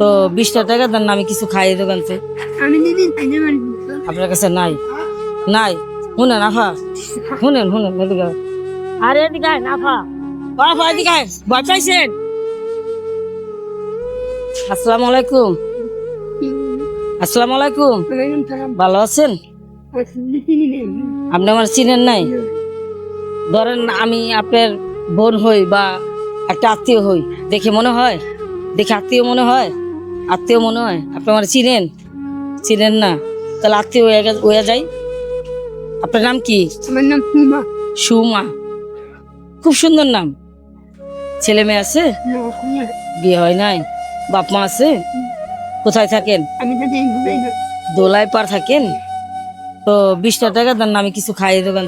তো বিশটা টাকা দেন না আমি কিছু খাই দোকান থেকে আপনার কাছে নাই। নাই। শুনেন আফা। শুনেন শুনেন এদিকে। আরে এদিকে আয়, আফা। আফা এদিকে আয়। ভয় পাইছেন? আসসালামু আলাইকুম। আসসালামু আলাইকুম। ভালো আছেন? আপনি আমার চিনেন নাই? ধরেন আমি আপনার বোন হই বা একটা আত্মীয় হই দেখে মনে হয়? দেখে আত্মীয় মনে হয়? আত্মীয় মনে হয়? আপনি আমার চিনেন? চিনেন না। তাহলে আত্মীয় হয়ে যাই আপনার নাম কি? আমার নাম পুমা সুমা। খুব সুন্দর নাম। ছেলে মেয়ে আছে? বিয়ে হয় নাই? বাপ মা আছে? কোথায় থাকেন? দোলায় পার থাকেন? তো বিশটা টাকা দেন না আমি কিছু খাই দোকান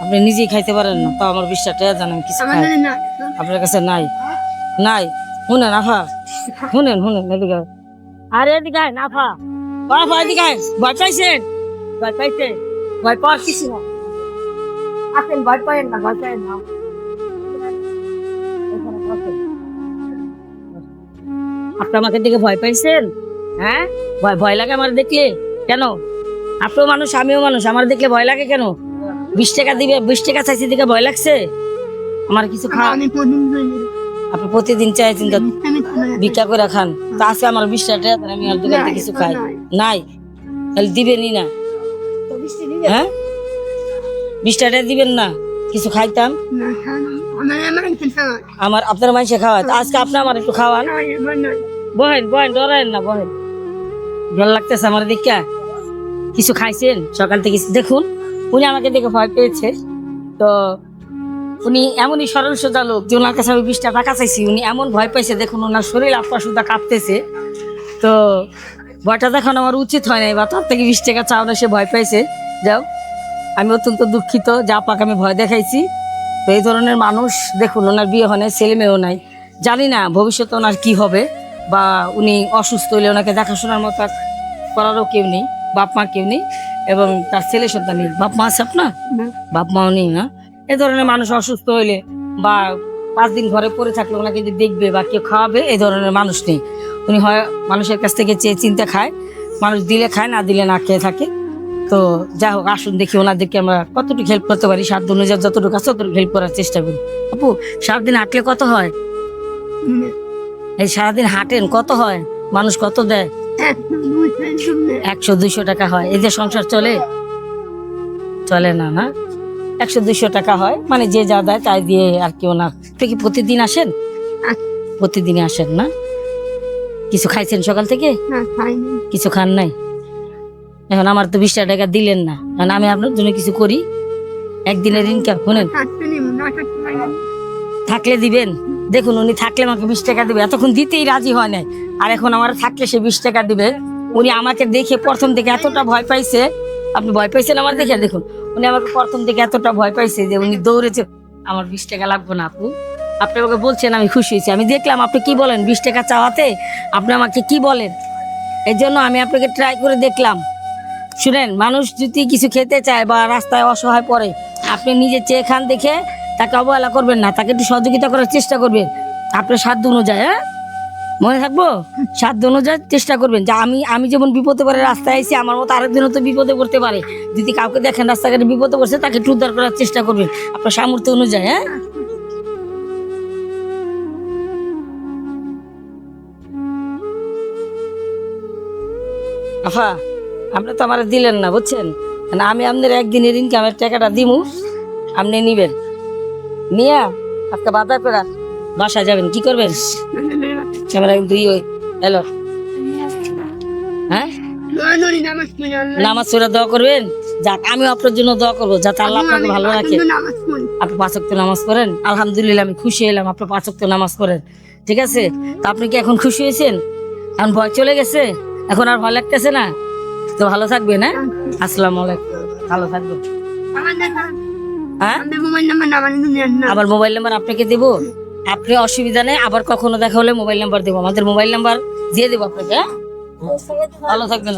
আপনি নিজেই খাইতে পারেন না তো আমার বিশটা টাকা দেন আমি কিছু খাই। আপনার কাছে নাই? নাই? শুনেন আফা শুনেন শুনেন এদিকে। আরে এদিকে আয়, নাফা বাবা এদিকে আয়। ভয় পাইছেন? ভয় পাইছেন? ভয় পাওয়ার কিছু না আসেন ভয় পাইেন না ভয় পাইেন না। আপনি আমাকে দেখে ভয় পাইছেন? হ্যাঁ? ভয় ভয় লাগে আমার দেখলে? কেন? আপনিও মানুষ আমিও মানুষ। আমার দেখলে ভয় লাগে কেন? বিশ টাকা দিবে বিশ টাকা চাইছি দিকে ভয় লাগছে? আমার কিছু খাওয়া আপনি প্রতিদিন চাইছেন তো আমি ভিক্ষা করে খান। তা আজকে আমার বিশ টাকা আমি আর দোকান থেকে কিছু খাই। নাই। তাহলে দিবেনই না। হ্যাঁ? বিশ টাকা দিবেন না। কিছু খাইতাম। আমার আমার কিছু আমার আপনার মানুষে খাওয়ায়। তা আজকে আপনি আমার একটু খাওয়ান। বহেন বহেন ডরায়েন না বহেন। ভালো লাগতেছে আমার দেখা কিছু খাইছেন? সকাল থেকে দেখুন উনি আমাকে দেখে ভয় পেয়েছে। তো উনি এমনই সরল সোজা লোক যে ওনার কাছে আমি বিশটা টাকা চাইছি। উনি এমন ভয় পাইছে দেখুন ওনার শরীর আপা সুদা কাঁপতেছে। তো ভয়টা দেখানো আমার উচিত হয় নাই বা তার থেকে বিশ টাকা চাও না সে ভয় পাইছে। যাও আমি অত্যন্ত দুঃখিত যা আপাকে আমি ভয় দেখাইছি। তো এই ধরনের মানুষ দেখুন ওনার বিয়ে হয় নাই ছেলে মেয়েও নাই। জানি না ভবিষ্যতে ওনার কি হবে বা উনি অসুস্থ হলে ওনাকে দেখাশোনার মতো আর করারও কেউ নেই বাপ মা কেউ নেই এবং তার ছেলে সন্তান নেই। বাপ মা আছে আপনার? বাপ মাও নেই না? এ ধরনের মানুষ অসুস্থ হইলে বা পাঁচ দিন ঘরে পড়ে থাকলে ওনাকে যে দেখবে বা কেউ খাওয়াবে এই ধরনের মানুষ নেই। উনি হয় মানুষের কাছ থেকে চেয়ে চিন্তা খায় মানুষ দিলে খায় না দিলে না খেয়ে থাকে। তো যাই হোক আসুন দেখি ওনাদেরকে আমরা কতটুকু হেল্প করতে পারি সাত অনুযায়ী যতটুকু আছে ততটুকু হেল্প করার চেষ্টা করি। আপু সারাদিন হাঁটলে কত হয়? এই সারাদিন হাঁটেন কত হয়? মানুষ কত দেয়? একশো দুইশো টাকা হয়। এই যে সংসার চলে? চলে না না? একশো দুইশো টাকা হয়। মানে যে যা দেয় তাই দিয়ে আর কেউ না। আপনি কি প্রতিদিন আসেন? প্রতিদিনই আসেন না? কিছু খাইছেন সকাল থেকে? কিছু খান নাই? এখন আমার তো বিশ টাকা দিলেন না। এখন আমি আপনার জন্য কিছু করি। একদিনের ইনকাম শোনেন। থাকলে দিবেন। দেখুন উনি থাকলে আমাকে বিশ টাকা দিবে। এতক্ষণ দিতেই রাজি হয় নাই। আর এখন আমার থাকলে সে বিশ টাকা দিবে। উনি আমাকে দেখে প্রথম থেকে এতটা ভয় পাইছে। আপনি ভয় পাইছেন আমার দেখে? দেখুন উনি আমাকে প্রথম থেকে এতটা ভয় পাইছে যে উনি দৌড়েছে। আমার বিশ টাকা লাগবে না আপু। আপনি আমাকে বলছেন, আমি খুশি হয়েছি। আমি দেখলাম, আপনি কি বলেন? বিশ টাকা চাওয়াতে আপনি আমাকে কি বলেন? এর জন্য আমি আপনাকে ট্রাই করে দেখলাম। শুনেন, মানুষ যদি কিছু খেতে চায় বা রাস্তায় অসহায় পড়ে, আপনি নিজে চেয়ে খান দেখে তাকে অবহেলা করবেন না। তাকে একটু সহযোগিতা করার চেষ্টা করবেন। আপনার সাধ্য অনুযায়ী হ্যাঁ? মনে থাকব? সাধ্য অনুযায়ী চেষ্টা করবেন। যে আমি আমি যেমন বিপদে পড়ে রাস্তায় আইছি, আমার মতো আরেকজনও তো বিপদে পড়তে পারে। যদি কাউকে দেখেন রাস্তাঘাটে বিপদে পড়ছে, তাকে একটু উদ্ধার করার চেষ্টা করবেন। আপনার সামর্থ্য অনুযায়ী হ্যাঁ? আফা, আপনি তো আমার দিলেন না, বুঝছেন? না আমি আপনার একদিনের ইনকামের টাকাটা দিমু, আপনি নিবেন। নিয়া, আজকে বাজার করে বাসা যাবেন কি করবেন? ক্যামেরা দুই ওই হ্যালো। হ্যাঁ? নামাজ পড়ে দোয়া করবেন? যাক আমি আপনার জন্য দোয়া করব যাতে আল্লাহ আপনাকে ভালো রাখে। আপনি পাঁচক্ত নামাজ পড়েন আলহামদুলিল্লাহ আমি খুশি হলাম আপনি পাঁচক্ত নামাজ পড়েন ঠিক আছে? তা আপনি কি এখন খুশি হয়েছেন? এখন ভয় চলে গেছে? এখন আর ভয় লাগতেছে না? তো ভালো থাকবেন হ্যাঁ? আসসালামু আলাইকুম ভালো থাকবেন। হ্যাঁ? আবার মোবাইল নাম্বার আপনাকে দেব? আপনি অসুবিধা নেই, আবার কখনো দেখা হলে মোবাইল নাম্বার দেবো আমাদের মোবাইল নাম্বার দিয়ে দেবো আপনাকে হ্যাঁ? ভালো থাকবেন